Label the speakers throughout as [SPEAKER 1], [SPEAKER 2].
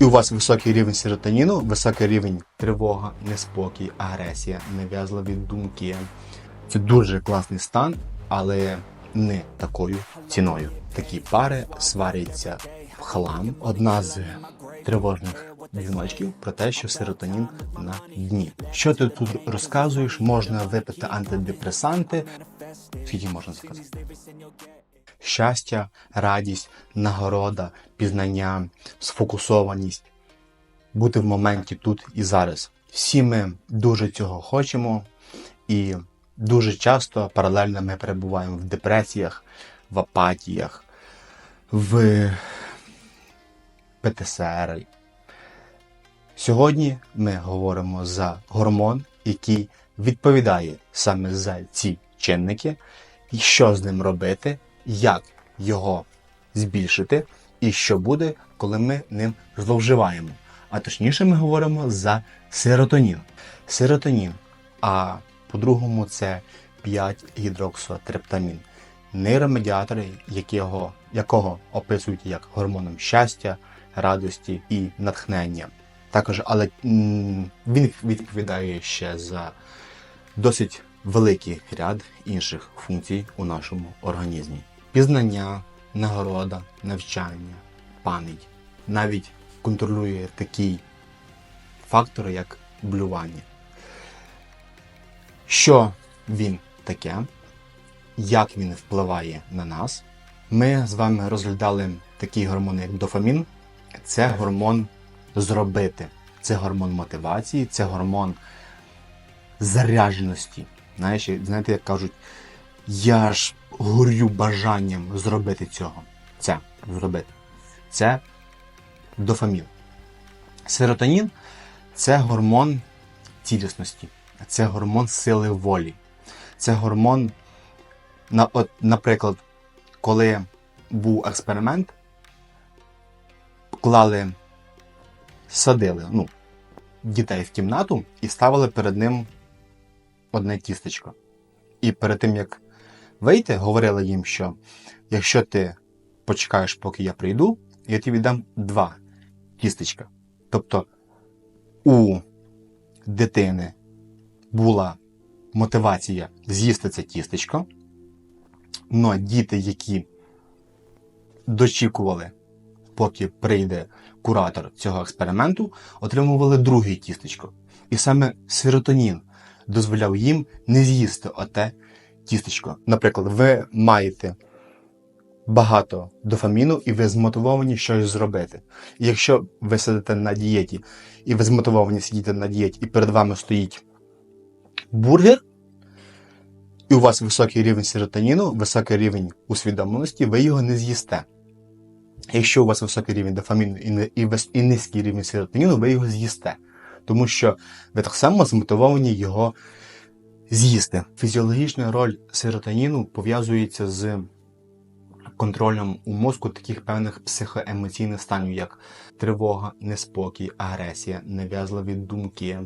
[SPEAKER 1] і у вас високий рівень серотоніну, високий рівень тривога, неспокій, агресія, нав'язливі думки. Це дуже класний стан, але не такою ціною. Такі пари сваряться в хлам. Одна з тривожних дзвіночків про те, що серотонін на дні. Що ти тут розказуєш? Можна випити антидепресанти. Скільки можна сказати? Щастя, радість, нагорода, пізнання, сфокусованість, бути в моменті тут і зараз. Всі ми дуже цього хочемо, і дуже часто паралельно ми перебуваємо в депресіях, в апатіях, в ПТСР. Сьогодні ми говоримо за гормон, який відповідає саме за ці чинники, і що з ним робити, як його збільшити, і що буде, коли ми ним зловживаємо. А точніше, ми говоримо за серотонін. Серотонін, а по-другому це 5-гідроксотрептамін. Нейромедіатор, якого, якого описують як гормоном щастя, радості і натхнення. Також, але він відповідає ще за досить великий ряд інших функцій у нашому організмі: пізнання, нагорода, навчання, пам'ять. Навіть контролює такі фактори, як блювання. Що він таке, як він впливає на нас? Ми з вами розглядали такий гормон, як дофамін. Це гормон зробити. Це гормон мотивації, це гормон зарядженості. Знаєш, знаєте, як кажуть, я ж горю бажанням зробити цього. Це зробити. Це дофамін. Серотонін це гормон цілісності, це гормон сили волі. Це гормон, на, от, наприклад, коли був експеримент, клали, садили ну, дітей в кімнату і ставили перед ним одне тістечко. І перед тим, як вийти, говорили їм, що якщо ти почекаєш, поки я прийду, я тобі дам два тістечка. Тобто у дитини була мотивація з'їсти це тістечко, але діти, які дочікували, поки прийде куратор цього експерименту, отримували друге тістечко. І саме серотонін дозволяв їм не з'їсти оте тістечко. Наприклад, ви маєте багато дофаміну, і ви змотивовані щось зробити. І якщо ви сидите на дієті, і ви змотивовані сидіти на дієті, і перед вами стоїть бургер, і у вас високий рівень серотоніну, високий рівень усвідомленості, ви його не з'їсте. Якщо у вас високий рівень дофаміну і, низький рівень серотоніну, ви його з'їсте. Тому що ви так само змотивовані його з'їсти. Фізіологічна роль серотоніну пов'язується з контролем у мозку таких певних психоемоційних станів, як тривога, неспокій, агресія, нав'язливі думки,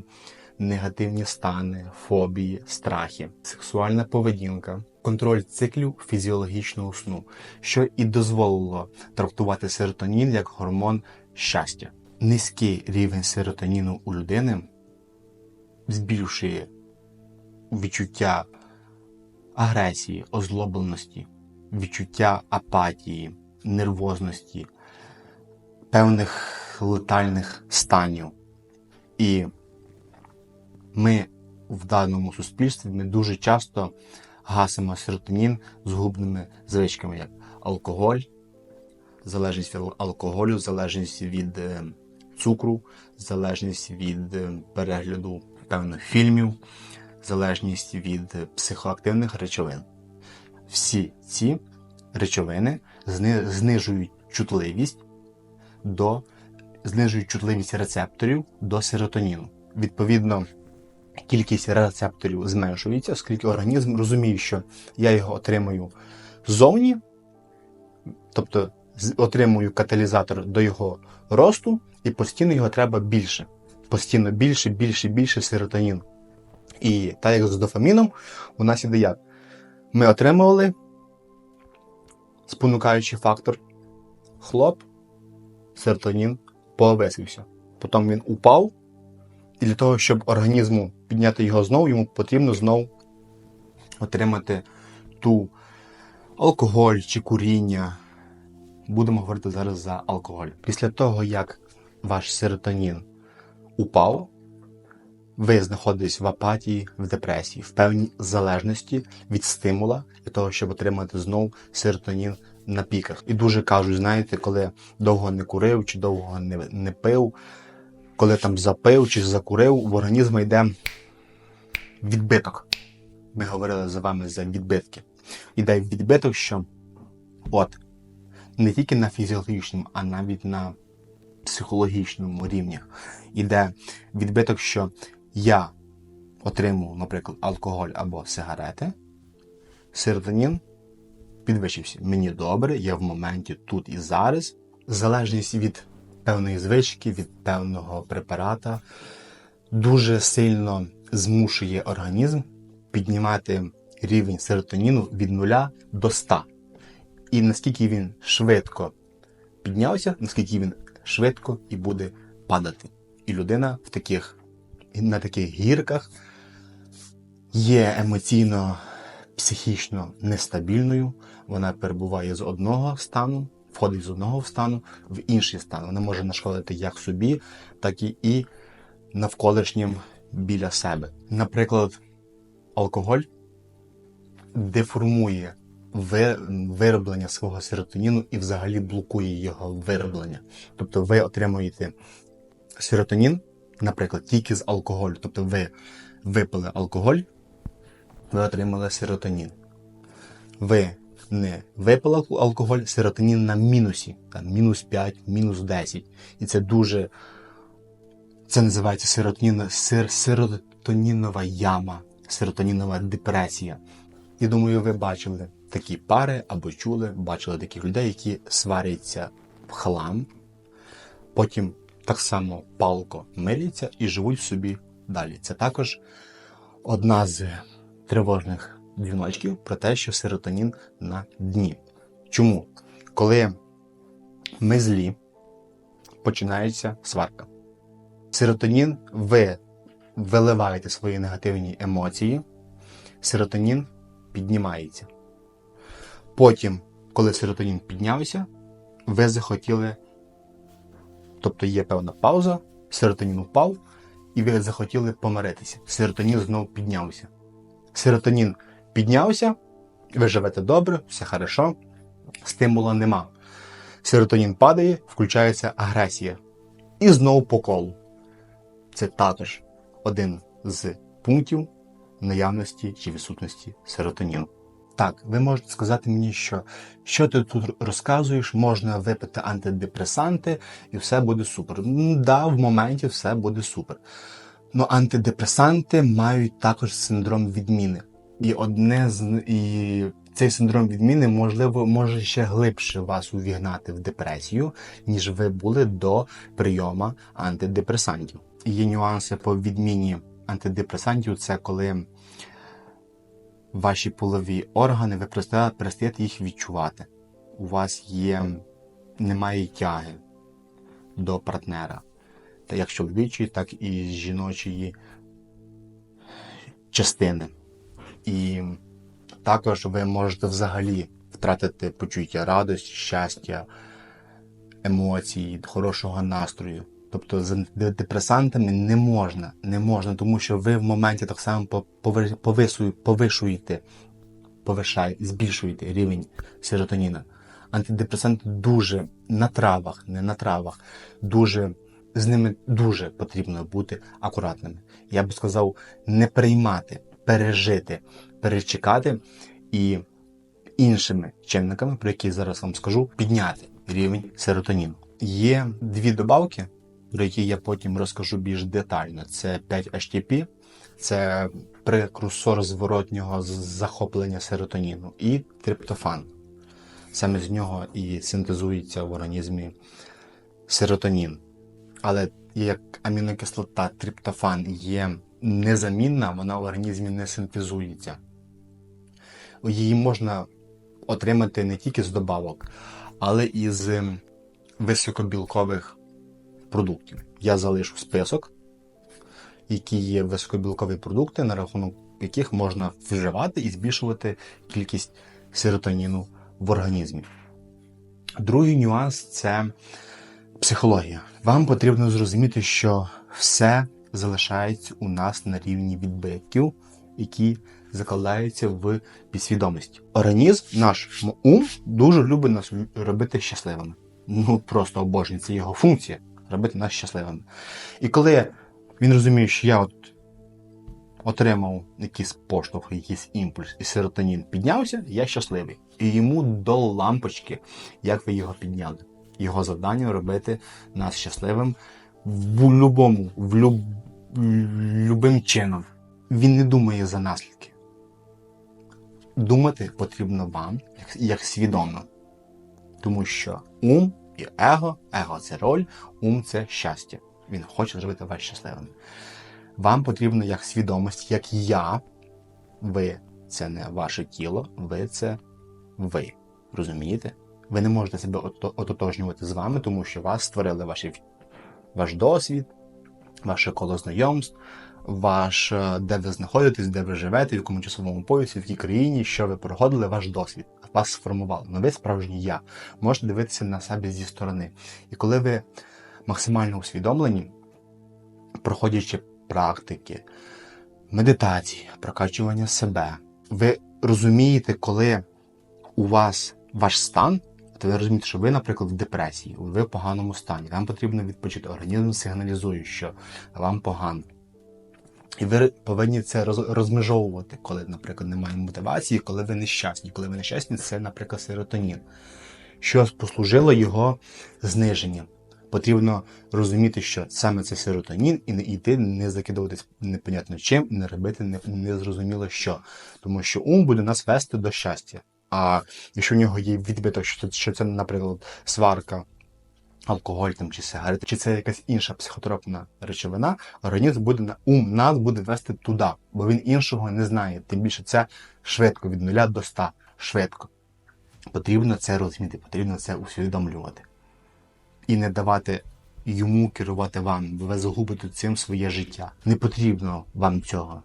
[SPEAKER 1] негативні стани, фобії, страхи, сексуальна поведінка, контроль циклів фізіологічного сну, що і дозволило трактувати серотонін як гормон щастя. Низький рівень серотоніну у людини збільшує відчуття агресії, озлобленості, відчуття апатії, нервозності, певних летальних станів. І ми в даному суспільстві ми дуже часто гасимо серотонін згубними звичками, як алкоголь, залежність від алкоголю, залежність від е, цукру, залежність від е, перегляду певних фільмів, залежність від психоактивних речовин. Всі ці речовини знижують чутливість до знижують чутливість рецепторів до серотоніну. Відповідно, кількість рецепторів зменшується, оскільки організм розуміє, що я його отримую ззовні, тобто отримую каталізатор до його росту, і постійно його треба більше. Постійно більше, більше, більше серотоніну. І так як з дофаміном, у нас іде як? Ми отримували спонукаючий фактор хлоп, серотонін повисився. Потім він упав, і для того, щоб організму підняти його знову, йому потрібно знову отримати ту алкоголь чи куріння. Будемо говорити зараз за алкоголь. Після того, як ваш серотонін упав, ви знаходитесь в апатії, в депресії, в певній залежності від стимула для того, щоб отримати знову серотонін на піках. І дуже кажуть, знаєте, коли довго не курив чи довго не, не пив, коли там запив чи закурив, в організму йде відбиток. Ми говорили з вами за відбитки. Іде відбиток, що от не тільки на фізіологічному, а навіть на психологічному рівні іде відбиток, що я отримав, наприклад, алкоголь або сигарети, серотонін підвищився. Мені добре, я в моменті тут і зараз. Залежність від певної звички, від певного препарата дуже сильно змушує організм піднімати рівень серотоніну від 0 до 100. І наскільки він швидко піднявся, наскільки він швидко і буде падати. І людина в таких, на таких гірках є емоційно, психічно нестабільною. Вона перебуває з одного стану, входить з одного стану в інший стан. Вона може нашкодити як собі, так і, і навколишнім біля себе. Наприклад, алкоголь деформує вироблення свого серотоніну і взагалі блокує його вироблення. Тобто ви отримуєте серотонін, наприклад, тільки з алкоголю. Тобто ви випили алкоголь, ви отримали серотонін. Ви не випили алкоголь, серотонін на мінусі, там, мінус 5, мінус 10. І це дуже. Це називається серотонін, сер, серотонінова яма, серотонінова депресія. Я думаю, ви бачили такі пари або чули, бачили таких людей, які сваряться в хлам, потім так само палко миряться і живуть собі далі. Це також одна з тривожних дзвіночків про те, що серотонін на дні. Чому? Коли ми злі, починається сварка. Серотонін ви виливаєте свої негативні емоції, серотонін піднімається. Потім, коли серотонін піднявся, ви захотіли, тобто є певна пауза, серотонін упав, і ви захотіли помиритися. Серотонін знову піднявся. Серотонін піднявся, ви живете добре, все хорошо, стимула нема. Серотонін падає, включається агресія. І знову по колу. Це також один з пунктів наявності чи відсутності серотоніну. Так, ви можете сказати мені, що що ти тут розказуєш, можна випити антидепресанти і все буде супер. М, Да, в моменті все буде супер. Ну, антидепресанти мають також синдром відміни. І одне з і цей синдром відміни можливо може ще глибше вас увігнати в депресію, ніж ви були до прийому антидепресантів. Є нюанси по відміні антидепресантів, це коли ваші полові органи, ви перестаєте їх відчувати. У вас є немає тяги до партнера, та як чоловічої, так і жіночої частини. І також ви можете взагалі втратити почуття радості, щастя, емоцій, хорошого настрою. Тобто з депресантами не можна, не можна, тому що ви в моменті так само по- пови- повисує- повишуєте, повишаєте, збільшуєте рівень серотоніна. Антидепресанти дуже на травах, не на травах, дуже з ними дуже потрібно бути акуратними. Я би сказав, не приймати, пережити, перечекати і іншими чинниками, про які зараз вам скажу, підняти рівень серотоніну. Є дві добавки, про які я потім розкажу більш детально. Це 5-HTP, це прекурсор зворотнього захоплення серотоніну, і триптофан. Саме з нього і синтезується в організмі серотонін. Але як амінокислота триптофан є незамінна, вона в організмі не синтезується. Її можна отримати не тільки з добавок, але і з високобілкових продуктів. Я залишу список, які є високобілкові продукти, на рахунок яких можна вживати і збільшувати кількість серотоніну в організмі. Другий нюанс це психологія. Вам потрібно зрозуміти, що все залишається у нас на рівні відбитків, які закладаються в підсвідомості. Організм, наш ум, дуже любить нас робити щасливими. Ну просто обожнює, це його функція робити нас щасливими. І коли він розуміє, що я от отримав якийсь поштовх, якийсь імпульс, і серотонін піднявся, я щасливий. І йому до лампочки, як ви його підняли. Його завдання робити нас щасливим в любому, в люб... чином. Він не думає за наслідки. Думати потрібно вам як свідомо. Тому що ум і его, его це роль, ум це щастя. Він хоче зробити вас щасливим. Вам потрібно як свідомість, як я. Ви це не ваше тіло, ви це ви. Розумієте? Ви не можете себе ототожнювати з вами, тому що вас створили ваші, ваш досвід, ваше коло знайомств, ваш, е, де ви знаходитесь, де ви живете, в якому часовому поясі, в якій країні, що ви проходили, ваш досвід. Вас сформували. Но ви справжній я. Можете дивитися на себе зі сторони. І коли ви максимально усвідомлені, проходячи практики, медитації, прокачування себе, ви розумієте, коли у вас ваш стан, то ви розумієте, що ви, наприклад, в депресії, ви в поганому стані, вам потрібно відпочити. Організм сигналізує, що вам погано. І ви повинні це роз- розмежовувати, коли, наприклад, немає мотивації, коли ви нещасні. Коли ви нещасні, це, наприклад, серотонін. Що послужило його зниженням. Потрібно розуміти, що саме це серотонін, і не йти, не закидуватись непонятно чим, не робити не, незрозуміло що. Тому що ум буде нас вести до щастя. А якщо в нього є відбиток, що це наприклад, сварка, алкоголь там, чи сигарети, чи це якась інша психотропна речовина, організм буде на ум нас буде вести туди, бо він іншого не знає. Тим більше це швидко, від нуля до ста. Швидко. Потрібно це розуміти, потрібно це усвідомлювати. І не давати йому керувати вам, бо ви загубите цим своє життя. Не потрібно вам цього.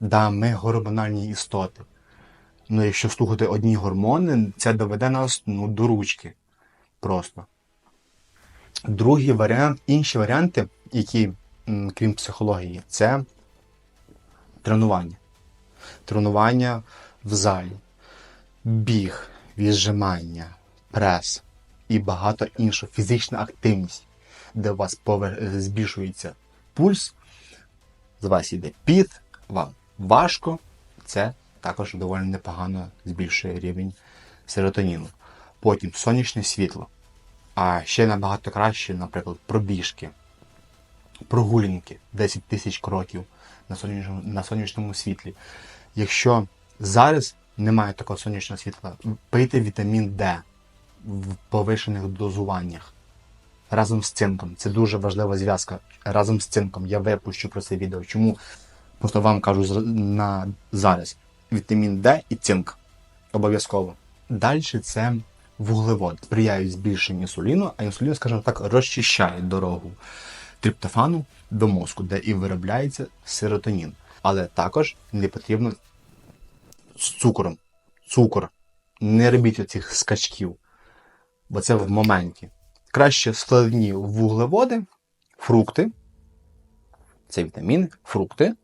[SPEAKER 1] Да, ми гормональні істоти. Ну, якщо слухати одні гормони, це доведе нас ну, до ручки. Просто. Другий варіант, інші варіанти, які, крім психології, це тренування. Тренування в залі, біг, віджимання, прес і багато іншого. Фізична активність, де у вас збільшується пульс, з вас йде піт, вам важко, це також доволі непогано збільшує рівень серотоніну. Потім сонячне світло. А ще набагато краще, наприклад, пробіжки, прогулянки 10 тисяч кроків на сонячному, на сонячному світлі. Якщо зараз немає такого сонячного світла, пийте вітамін Д в повишених дозуваннях разом з цинком. Це дуже важлива зв'язка разом з цинком. Я випущу про це відео. Чому просто вам кажу на зараз вітамін Д і цинк. Обов'язково. Далі це вуглевод. Сприяють збільшенню інсуліну, а інсулін, скажімо так, розчищає дорогу триптофану до мозку, де і виробляється серотонін. Але також не потрібно з цукром. Цукор. Не робіть оцих скачків, бо це в моменті. Краще складні вуглеводи, фрукти, це вітаміни, фрукти,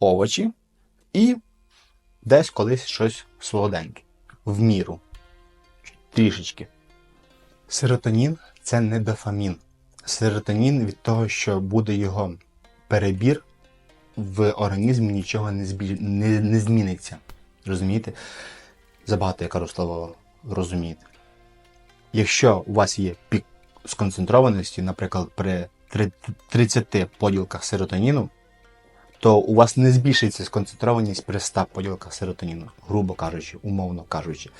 [SPEAKER 1] овочі і десь колись щось солоденьке. В міру. Трішечки. Серотонін це не дофамін. Серотонін від того, що буде його перебір в організмі нічого не, збіль... не, не зміниться. Розумієте? Забагато я кажу слово розумієте. Якщо у вас є пік сконцентрованості, наприклад, при 30 поділках серотоніну, то у вас не збільшиться сконцентрованість при 100 поділках серотоніну, грубо кажучи, умовно кажучи.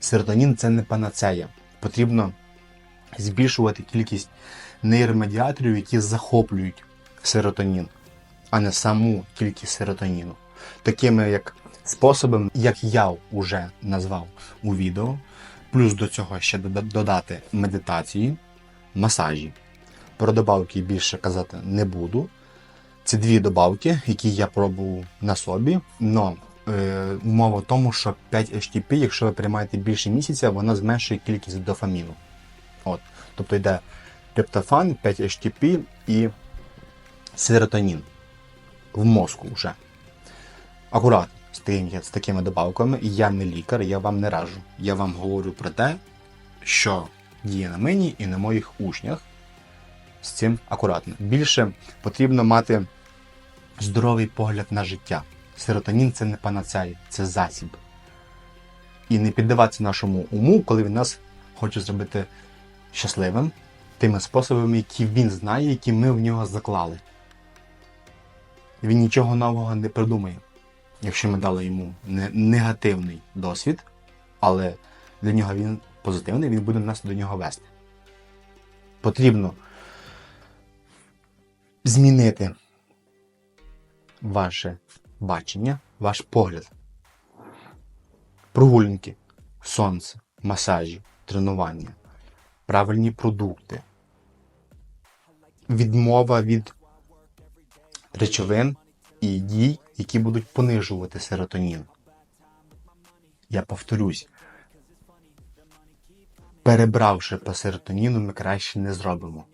[SPEAKER 1] Серотонін це не панацея. Потрібно збільшувати кількість нейромедіаторів, які захоплюють серотонін, а не саму кількість серотоніну. Такими як способами, як я вже назвав у відео, плюс до цього ще додати медитації, масажі, Про добавки більше казати не буду. Це дві добавки, які я пробував на собі. Но е, умова в тому, що 5 HTP, якщо ви приймаєте більше місяця, воно зменшує кількість дофаміну. От. Тобто йде триптофан, 5 HTP і серотонін в мозку вже. Акуратно з, тим, з такими добавками. Я не лікар, я вам не раджу. Я вам говорю про те, що діє на мені і на моїх учнях. З цим акуратно. Більше потрібно мати здоровий погляд на життя. Серотонін це не панацея, це засіб. І не піддаватися нашому уму, коли він нас хоче зробити щасливим тими способами, які він знає, які ми в нього заклали. Він нічого нового не придумає, якщо ми дали йому негативний досвід, але для нього він позитивний, він буде нас до нього вести. Потрібно змінити ваше бачення, ваш погляд. Прогулянки, сонце, масажі, тренування, правильні продукти, відмова від речовин і дій, які будуть понижувати серотонін. Я повторюсь, перебравши по серотоніну, ми краще не зробимо.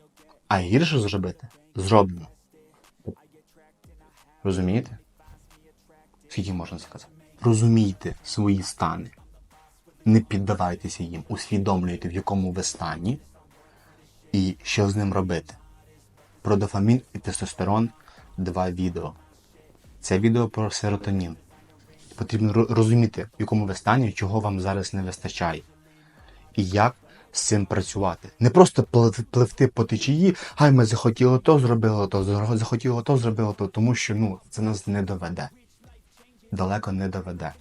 [SPEAKER 1] А гірше зробити зробимо. Розумієте? Скільки можна сказати? Розумійте свої стани. Не піддавайтеся їм, усвідомлюйте, в якому ви стані і що з ним робити. Про дофамін і тестостерон два відео. Це відео про серотонін. Потрібно розуміти, в якому ви стані, чого вам зараз не вистачає. І як з цим працювати. Не просто пливти по течії, хай ми захотіли то, зробили то, захотіли то, зробили то, тому що ну, це нас не доведе. Далеко не доведе.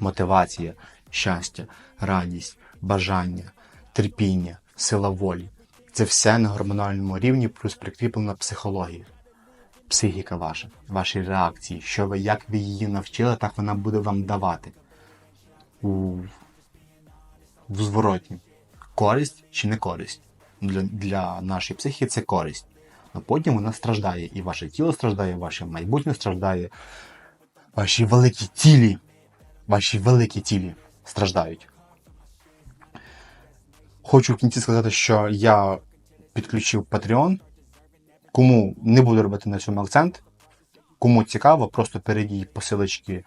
[SPEAKER 1] Мотивація, щастя, радість, бажання, терпіння, сила волі. Це все на гормональному рівні, плюс прикріплена психологія. Психіка ваша, ваші реакції, що ви, як ви її навчили, так вона буде вам давати. У в зворотні. Користь чи не користь. Для, для нашої психіки це користь. А потім вона страждає. І ваше тіло страждає, ваше майбутнє страждає, ваші великі цілі, ваші великі цілі страждають. Хочу в кінці сказати, що я підключив Patreon. Кому не буду робити на цьому акцент, кому цікаво, просто перейдіть посилочки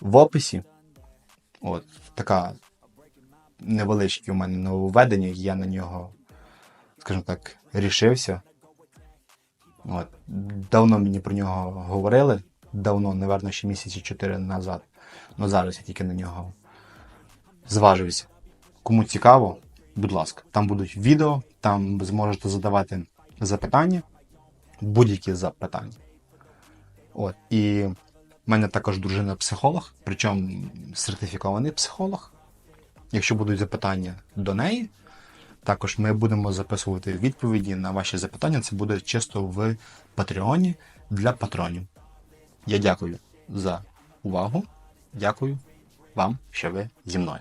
[SPEAKER 1] в описі. От, така невеличке у мене нововведення, я на нього, скажімо так, рішився. От. Давно мені про нього говорили, давно, напевно, ще місяці чотири назад. Ну зараз я тільки на нього зважився. Кому цікаво, будь ласка, там будуть відео, там зможете задавати запитання, будь-які запитання. От. І в мене також дружина психолог, причому сертифікований психолог. Якщо будуть запитання до неї, також ми будемо записувати відповіді на ваші запитання. Це буде чисто в Патреоні для патронів. Я дякую за увагу. Дякую вам, що ви зі мною.